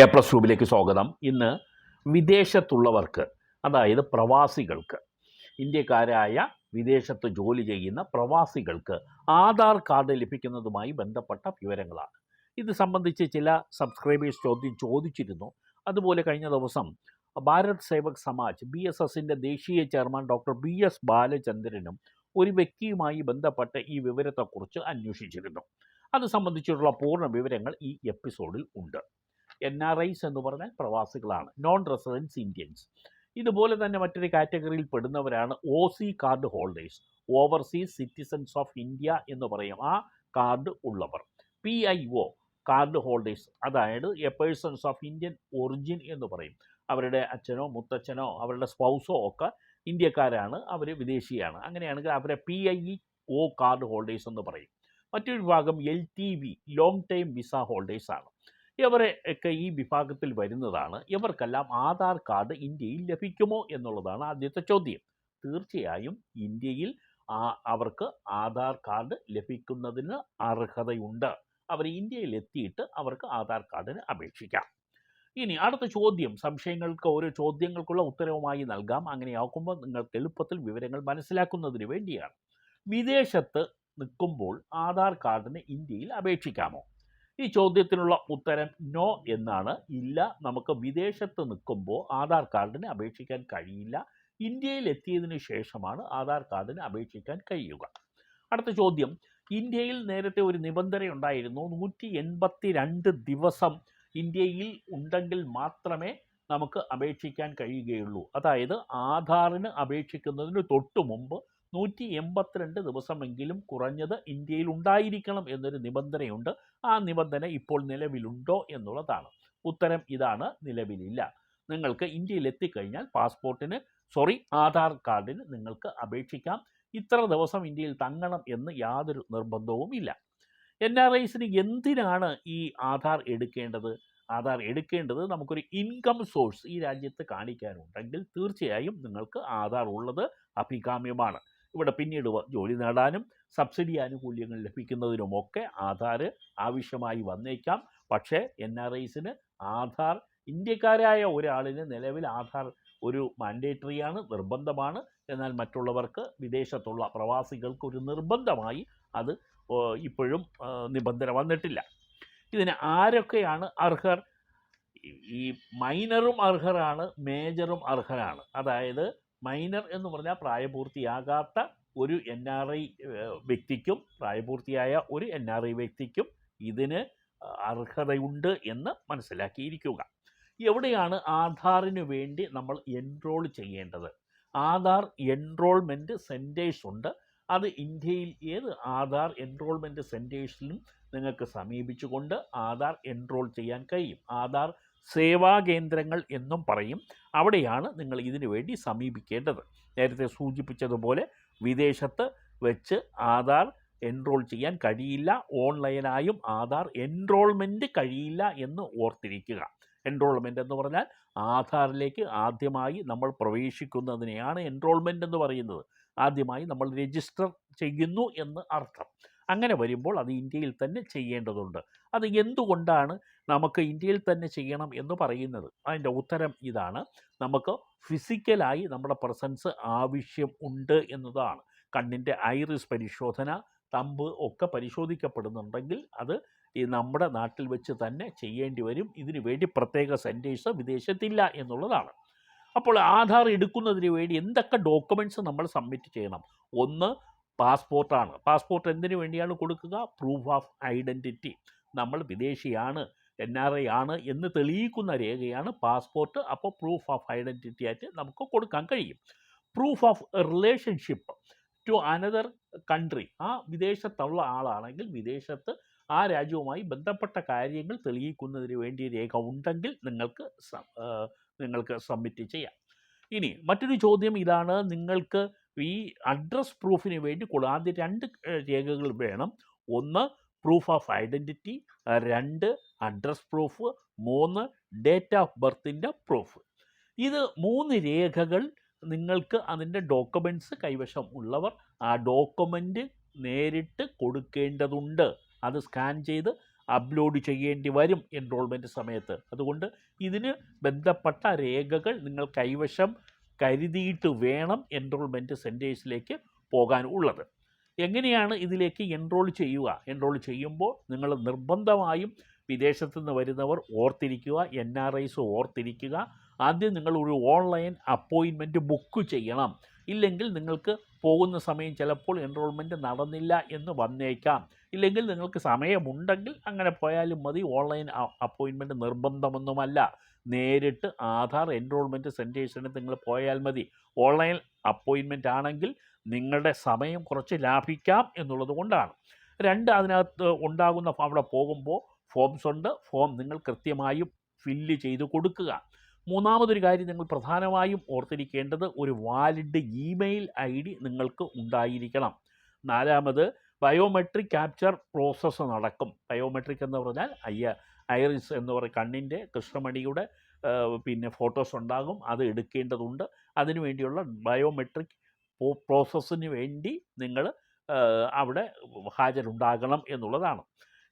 A plus ട്യൂബിലേക്ക് സ്വാഗതം. ഇന്ന് വിദേശത്തുള്ളവർക്ക് അതായത് പ്രവാസികൾക്ക് ഇന്ത്യക്കാരായ വിദേശത്ത് ജോലി ചെയ്യുന്ന പ്രവാസികൾക്ക് ആധാർ കാർഡ് ലഭിക്കുന്നതുമായി ബന്ധപ്പെട്ട വിവരങ്ങളാണ്. ഇത് സംബന്ധിച്ച് ചില സബ്സ്ക്രൈബേഴ്സ് ചോദ്യം ചോദിച്ചിരുന്നു. അതുപോലെ കഴിഞ്ഞ ദിവസം ഭാരത് സേവക് സമാജ് ബി എസ് എസിന്റെ ദേശീയ ചെയർമാൻ ഡോക്ടർ ബി എസ് ബാലചന്ദ്രനും ഒരു വ്യക്തിയുമായി ബന്ധപ്പെട്ട ഈ വിവരത്തെക്കുറിച്ച് അന്വേഷിച്ചിരുന്നു. അത് സംബന്ധിച്ചിട്ടുള്ള പൂർണ വിവരങ്ങൾ ഈ എപ്പിസോഡിൽ ഉണ്ട്. എൻ ആർ ഐസ് എന്ന് പറഞ്ഞാൽ പ്രവാസികളാണ് നോൺ റെസിഡൻസ് ഇന്ത്യൻസ് ഇതുപോലെ തന്നെ മറ്റൊരു കാറ്റഗറിയിൽ പെടുന്നവരാണ് O C card holders overseas citizens of India എന്ന് പറയും ആ കാർഡ് ഉള്ളവർ. P I O card holders അതായത് a persons of Indian origin എന്ന് പറയും. അവരുടെ അച്ഛനോ മുത്തച്ഛനോ അവരുടെ സ്പൗസോ ഒക്കെ ഇന്ത്യക്കാരാണ് അവർ വിദേശിയാണ്. അങ്ങനെയാണെങ്കിൽ അവരെ P I O card holders എന്ന് പറയും. മറ്റൊരു വിഭാഗം L T V long time visa holders ആണ്. ഇവരെ ഒക്കെ ഈ വിഭാഗത്തിൽ വരുന്നതാണ്. ഇവർക്കെല്ലാം ആധാർ കാർഡ് ഇന്ത്യയിൽ ലഭിക്കുമോ എന്നുള്ളതാണ് ആദ്യത്തെ ചോദ്യം. തീർച്ചയായും ഇന്ത്യയിൽ അവർക്ക് ആധാർ കാർഡ് ലഭിക്കുന്നതിന് അർഹതയുണ്ട്. അവർ ഇന്ത്യയിൽ എത്തിയിട്ട് അവർക്ക് ആധാർ കാർഡിന് അപേക്ഷിക്കാം. ഇനി അടുത്ത ചോദ്യം. സംശയങ്ങൾക്ക് ഓരോ ചോദ്യങ്ങൾക്കുള്ള ഉത്തരവുമായി നൽകാം. അങ്ങനെയാക്കുമ്പോൾ നിങ്ങൾക്ക് എളുപ്പത്തിൽ വിവരങ്ങൾ മനസ്സിലാക്കുന്നതിന് വേണ്ടിയാണ്. വിദേശത്ത് നിൽക്കുമ്പോൾ ആധാർ കാർഡിന് ഇന്ത്യയിൽ അപേക്ഷിക്കാമോ? ഈ ചോദ്യത്തിനുള്ള ഉത്തരം നോ എന്നാണ്. ഇല്ല നമുക്ക് വിദേശത്ത് നിൽക്കുമ്പോൾ ആധാർ കാർഡിന് അപേക്ഷിക്കാൻ കഴിയില്ല. ഇന്ത്യയിൽ എത്തിയതിന് ശേഷമാണ് ആധാർ കാർഡിന് അപേക്ഷിക്കാൻ കഴിയുക. അടുത്ത ചോദ്യം. ഇന്ത്യയിൽ നേരത്തെ ഒരു നിബന്ധന ഉണ്ടായിരുന്നു. നൂറ്റി എൺപത്തി രണ്ട് ദിവസം ഇന്ത്യയിൽ ഉണ്ടെങ്കിൽ മാത്രമേ നമുക്ക് അപേക്ഷിക്കാൻ കഴിയുകയുള്ളൂ. അതായത് ആധാറിന് അപേക്ഷിക്കുന്നതിന് തൊട്ടു മുമ്പ് നൂറ്റി എൺപത്തിരണ്ട് ദിവസമെങ്കിലും കുറഞ്ഞത് ഇന്ത്യയിൽ ഉണ്ടായിരിക്കണം എന്നൊരു നിബന്ധനയുണ്ട്. ആ നിബന്ധന ഇപ്പോൾ നിലവിലുണ്ടോ എന്നുള്ളതാണ്. ഉത്തരം ഇതാണ് നിലവിലില്ല. നിങ്ങൾക്ക് ഇന്ത്യയിൽ എത്തിക്കഴിഞ്ഞാൽ പാസ്പോർട്ടിന് സോറി ആധാർ കാർഡിന് നിങ്ങൾക്ക് അപേക്ഷിക്കാം. ഇത്ര ദിവസം ഇന്ത്യയിൽ തങ്ങണം എന്ന് യാതൊരു നിർബന്ധവും ഇല്ല. എൻ ആർ ഐസിന് എന്തിനാണ് ഈ ആധാർ എടുക്കേണ്ടത്? ആധാർ എടുക്കേണ്ടത് നമുക്കൊരു ഇൻകം സോഴ്സ് ഈ രാജ്യത്ത് കാണിക്കാനുണ്ടെങ്കിൽ തീർച്ചയായും നിങ്ങൾക്ക് ആധാർ ഉള്ളത് അഭികാമ്യമാണ്. ഇവിടെ പിന്നീട് ജോലി നേടാനും സബ്സിഡി ആനുകൂല്യങ്ങൾ ലഭിക്കുന്നതിനുമൊക്കെ ആധാർ ആവശ്യമായി വന്നേക്കാം. പക്ഷേ എൻ ആർ ഐസിന് ആധാർ ഇന്ത്യക്കാരായ ഒരാളിന് നിലവിൽ ആധാർ ഒരു മാൻഡേറ്ററിയാണ് നിർബന്ധമാണ്. എന്നാൽ മറ്റുള്ളവർക്ക് വിദേശത്തുള്ള പ്രവാസികൾക്ക് ഒരു നിർബന്ധമായി അത് ഇപ്പോഴും നിബന്ധന വന്നിട്ടില്ല. ഇതിന് ആരൊക്കെയാണ് അർഹർ? ഈ മൈനറും അർഹരാണ് മേജറും അർഹരാണ്. അതായത് മൈനർ എന്ന് പറഞ്ഞാൽ പ്രായപൂർത്തിയാകാത്ത ഒരു എൻ ആർ ഐ വ്യക്തിക്കും പ്രായപൂർത്തിയായ ഒരു എൻ ആർ ഐ വ്യക്തിക്കും ഇതിന് അർഹതയുണ്ട് എന്ന് മനസ്സിലാക്കിയിരിക്കുക. എവിടെയാണ് ആധാറിന് വേണ്ടി നമ്മൾ എൻറോൾ ചെയ്യേണ്ടത്? ആധാർ എൻറോൾമെന്റ് സെന്റേഴ്സ് ഉണ്ട്. അത് ഇന്ത്യയിൽ ഏത് ആധാർ എൻറോൾമെന്റ് സെന്റേഴ്സിലും നിങ്ങൾക്ക് സമീപിച്ചുകൊണ്ട് ആധാർ എൻറോൾ ചെയ്യാൻ കഴിയും. ആധാർ സേവാ കേന്ദ്രങ്ങൾ എന്നും പറയും. അവിടെയാണ് നിങ്ങൾ ഇതിനു വേണ്ടി സമീപിക്കേണ്ടത്. നേരത്തെ സൂചിപ്പിച്ചതുപോലെ വിദേശത്ത് വെച്ച് ആധാർ എൻറോൾ ചെയ്യാൻ കഴിയില്ല. ഓൺലൈനായും ആധാർ എൻറോൾമെന്റ് കഴിയില്ല എന്ന് ഓർത്തിരിക്കുക. എൻറോൾമെന്റ് എന്ന് പറഞ്ഞാൽ ആധാറിലേക്ക് ആദ്യമായി നമ്മൾ പ്രവേശിക്കുന്നതിനെയാണ് എൻറോൾമെന്റ് എന്ന് പറയുന്നത്. ആദ്യമായി നമ്മൾ രജിസ്റ്റർ ചെയ്യുന്നു എന്ന് അർത്ഥം. അങ്ങനെ വരുമ്പോൾ അത് ഇന്ത്യയിൽ തന്നെ ചെയ്യേണ്ടതുണ്ട്. അത് എന്തുകൊണ്ടാണ് നമുക്ക് ഇന്ത്യയിൽ തന്നെ ചെയ്യണം എന്ന് പറയുന്നത്. അതിന്റെ ഉത്തരം ഇതാണ്. നമുക്ക് ഫിസിക്കലായി നമ്മുടെ പ്രസൻസ് ആവശ്യം ഉണ്ട് എന്നതാണ്. കണ്ണിന്റെ ഐറിസ് പരിശോധന തമ്പ് ഒക്കെ പരിശോധിക്കപ്പെടുന്നുണ്ടെങ്കിൽ അത് ഈ നമ്മുടെ നാട്ടിൽ വെച്ച് തന്നെ ചെയ്യേണ്ടി വരും. ഇതിനു വേണ്ടി പ്രത്യേക സെന്റേഴ്സ് വിദേശത്തില്ല എന്നുള്ളതാണ്. അപ്പോൾ ആധാർ എടുക്കുന്നതിന് വേണ്ടി എന്തൊക്കെ ഡോക്യുമെന്റ്സ് നമ്മൾ സബ്മിറ്റ് ചെയ്യണം? ഒന്ന് പാസ്പോർട്ടാണ്. പാസ്പോർട്ട് എന്തിനു വേണ്ടിയാണ് കൊടുക്കുക? Proof of identity. നമ്മൾ വിദേശിയാണ്. എൻ ആർ ഐ ആണ് എന്ന് തെളിയിക്കുന്ന രേഖയാണ് പാസ്പോർട്ട് അപ്പോൾ പ്രൂഫ് ഓഫ് ഐഡന്റിറ്റി ആയിട്ട് നമുക്ക് കൊടുക്കാൻ കഴിയും. Proof of relationship to another country ആ വിദേശത്തുള്ള ആളാണെങ്കിൽ വിദേശത്ത് ആ രാജ്യവുമായി ബന്ധപ്പെട്ട കാര്യങ്ങൾ തെളിയിക്കുന്നതിന് വേണ്ടി രേഖ ഉണ്ടെങ്കിൽ നിങ്ങൾക്ക് നിങ്ങൾക്ക് സബ്മിറ്റ് ചെയ്യാം. ഇനി മറ്റൊരു ചോദ്യം ഇതാണ്. നിങ്ങൾക്ക് ഈ അഡ്രസ് പ്രൂഫിന് വേണ്ടി കൊടു ആദ്യം രണ്ട് രേഖകൾ വേണം. ഒന്ന് പ്രൂഫ് ഓഫ് ഐഡന്റിറ്റി രണ്ട് അഡ്രസ് പ്രൂഫ് മൂന്ന് ഡേറ്റ് ഓഫ് ബർത്തിന്റെ പ്രൂഫ് ഇത് മൂന്ന് രേഖകൾ നിങ്ങൾക്ക് അതിന്റെ ഡോക്യുമെന്റ്സ് കൈവശം ഉള്ളവർ ആ ഡോക്യുമെന്റ് നേരിട്ട് കൊടുക്കേണ്ടതുണ്ട്. അത് സ്കാൻ ചെയ്ത് അപ്ലോഡ് ചെയ്യേണ്ടി വരും എൻറോൾമെന്റ് സമയത്ത്. അതുകൊണ്ട് ഇതിന് ബന്ധപ്പെട്ട രേഖകൾ നിങ്ങൾ കൈവശം കരുതിയിട്ട് വേണം എൻറോൾമെന്റ് സെന്റേഴ്സിലേക്ക് പോകാൻ ഉള്ളത്. എങ്ങനെയാണ് ഇതിലേക്ക് എൻറോൾ ചെയ്യുക? എൻറോൾ ചെയ്യുമ്പോൾ നിങ്ങൾ നിർബന്ധമായും വിദേശത്തു നിന്ന് വരുന്നവർ ഓർത്തിരിക്കുക എൻ ആർ ഐസ് ഓർത്തിരിക്കുക. ആദ്യം നിങ്ങൾ ഒരു ഓൺലൈൻ അപ്പോയിൻമെന്റ് ബുക്ക് ചെയ്യണം. ഇല്ലെങ്കിൽ നിങ്ങൾക്ക് പോകുന്ന സമയം ചിലപ്പോൾ എൻറോൾമെന്റ് നടന്നില്ല എന്ന് വന്നേക്കാം. ഇല്ലെങ്കിൽ നിങ്ങൾക്ക് സമയമുണ്ടെങ്കിൽ അങ്ങനെ പോയാലും മതി. ഓൺലൈൻ അപ്പോയിൻമെന്റ് നിർബന്ധമൊന്നുമല്ല. നേരിട്ട് ആധാർ എൻറോൾമെന്റ് സെന്റേഴ്സിന് നിങ്ങൾ പോയാൽ മതി. ഓൺലൈൻ അപ്പോയിൻമെന്റ് ആണെങ്കിൽ നിങ്ങളുടെ സമയം കുറച്ച് ലാഭിക്കാം എന്നുള്ളത് കൊണ്ടാണ്. രണ്ട് അതിനകത്ത് ഉണ്ടാകുന്ന അവിടെ പോകുമ്പോൾ ഫോംസ് ഉണ്ട്. ഫോം നിങ്ങൾ കൃത്യമായും ഫില്ല് ചെയ്ത് കൊടുക്കുക. മൂന്നാമതൊരു കാര്യം നിങ്ങൾ പ്രധാനമായും ഓർത്തിരിക്കേണ്ടത് ഒരു വാലിഡ് ഇമെയിൽ ഐ ഡി നിങ്ങൾക്ക് ഉണ്ടായിരിക്കണം. നാലാമത് ബയോമെട്രിക് ക്യാപ്ചർ പ്രോസസ്സ് നടക്കും. ബയോമെട്രിക് എന്ന് പറഞ്ഞാൽ അയ്യ ഐറിസ് എന്ന് പറയുന്ന കണ്ണിന്റെ കൃഷ്ണമണിയുടെ പിന്നെ ഫോട്ടോസ് ഉണ്ടാകും. അത് എടുക്കേണ്ടതുണ്ട്. അതിനുവേണ്ടിയുള്ള ബയോമെട്രിക് പ്രോസസ്സിന് വേണ്ടി നിങ്ങൾ അവിടെ ഹാജരുണ്ടാകണം എന്നുള്ളതാണ്.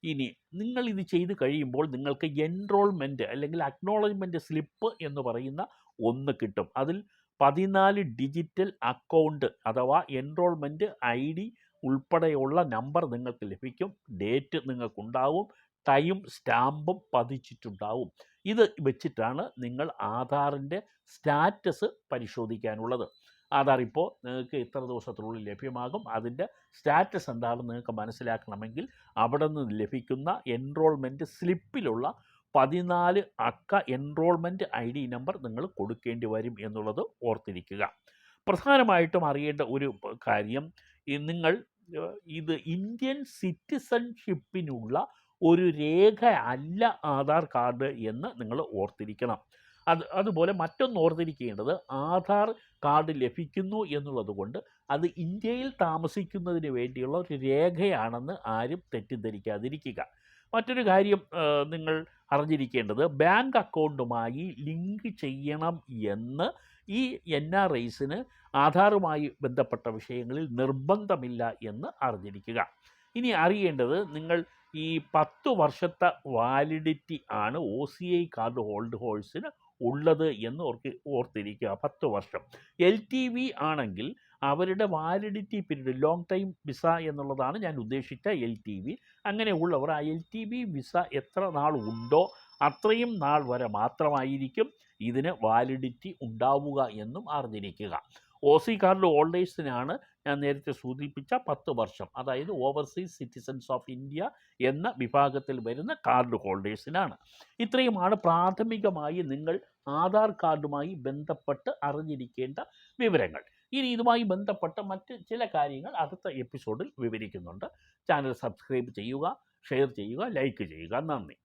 ഇനി നിങ്ങൾ ഇത് ചെയ്ത് കഴിയുമ്പോൾ നിങ്ങൾക്ക് എൻറോൾമെന്റ് അല്ലെങ്കിൽ അക്നോളജ്മെന്റ് സ്ലിപ്പ് എന്ന് പറയുന്ന ഒന്ന് കിട്ടും. അതിൽ പതിനാല് ഡിജിറ്റൽ അക്കൗണ്ട് അഥവാ എൻറോൾമെന്റ് ഐ ഡി ഉൾപ്പെടെയുള്ള നമ്പർ നിങ്ങൾക്ക് ലഭിക്കും. ഡേറ്റ് നിങ്ങൾക്കുണ്ടാവും. ടൈം സ്റ്റാമ്പും പതിച്ചിട്ടുണ്ടാവും. ഇത് വെച്ചിട്ടാണ് നിങ്ങൾ ആധാറിന്റെ സ്റ്റാറ്റസ് പരിശോധിക്കാനുള്ളത്. ആധാർ ഇപ്പോൾ നിങ്ങൾക്ക് ഇത്ര ദിവസത്തിനുള്ളിൽ ലഭ്യമാകും. അതിന്റെ സ്റ്റാറ്റസ് എന്താണെന്ന് നിങ്ങൾക്ക് മനസ്സിലാക്കണമെങ്കിൽ അവിടെ നിന്ന് ലഭിക്കുന്ന എൻറോൾമെന്റ് സ്ലിപ്പിലുള്ള പതിനാല് അക്ക എൻറോൾമെന്റ് ഐ ഡി നമ്പർ നിങ്ങൾ കൊടുക്കേണ്ടി വരും എന്നുള്ളത് ഓർത്തിരിക്കുക. പ്രധാനമായിട്ടും അറിയേണ്ട ഒരു കാര്യം നിങ്ങൾ ഇത് ഇന്ത്യൻ സിറ്റിസൺഷിപ്പിനുള്ള ഒരു രേഖ അല്ല ആധാർ കാർഡ് എന്ന് നിങ്ങൾ ഓർത്തിരിക്കണം. അത് അതുപോലെ മറ്റൊന്ന് ഓർത്തിരിക്കേണ്ടത് ആധാർ കാർഡ് ലഭിക്കുന്നു എന്നുള്ളത് കൊണ്ട് അത് ഇന്ത്യയിൽ താമസിക്കുന്നതിന് വേണ്ടിയുള്ള ഒരു രേഖയാണെന്ന് ആരും തെറ്റിദ്ധരിക്കാതിരിക്കുക. മറ്റൊരു കാര്യം നിങ്ങൾ അറിഞ്ഞിരിക്കേണ്ടത് ബാങ്ക് അക്കൗണ്ടുമായി ലിങ്ക് ചെയ്യണം എന്ന് ഈ എൻ ആർ ഐസിന് ആധാറുമായി ബന്ധപ്പെട്ട വിഷയങ്ങളിൽ നിർബന്ധമില്ല എന്ന് അറിഞ്ഞിരിക്കുക. ഇനി അറിയേണ്ടത് നിങ്ങൾ ഈ പത്ത് വർഷത്തെ വാലിഡിറ്റി ആണ് O C I card hold ഹോൾസിന് ഉള്ളത് എന്ന് ഓർക്ക് ഓർത്തിരിക്കുക. പത്ത് വർഷം. എൽ ടി വി ആണെങ്കിൽ അവരുടെ validity period long time visa എന്നുള്ളതാണ് ഞാൻ ഉദ്ദേശിച്ച എൽ ടി വി അങ്ങനെയുള്ളവർ ആ എൽ ടി വി വിസ എത്ര നാൾ ഉണ്ടോ അത്രയും നാൾ വരെ മാത്രമായിരിക്കും ഇതിന് വാലിഡിറ്റി ഉണ്ടാവുക എന്നും അറിഞ്ഞിരിക്കുക. ഒ സി കാർഡ് ഹോൾഡേഴ്സിനാണ് ഞാൻ നേരത്തെ സൂചിപ്പിച്ച പത്ത് വർഷം അതായത് ഓവർസീസ് സിറ്റിസൻസ് ഓഫ് ഇന്ത്യ എന്ന വിഭാഗത്തിൽ വരുന്ന കാർഡ് ഹോൾഡേഴ്സിനാണ് ഇത്രയുമാണ് പ്രാഥമികമായി നിങ്ങൾ ആധാർ കാർഡുമായി ബന്ധപ്പെട്ട് അറിഞ്ഞിരിക്കേണ്ട വിവരങ്ങൾ. ഇനി ഇതുമായി ബന്ധപ്പെട്ട മറ്റ് ചില കാര്യങ്ങൾ അടുത്ത എപ്പിസോഡിൽ വിവരിക്കുന്നുണ്ട്. ചാനൽ സബ്സ്ക്രൈബ് ചെയ്യുക ഷെയർ ചെയ്യുക ലൈക്ക് ചെയ്യുക. നന്ദി.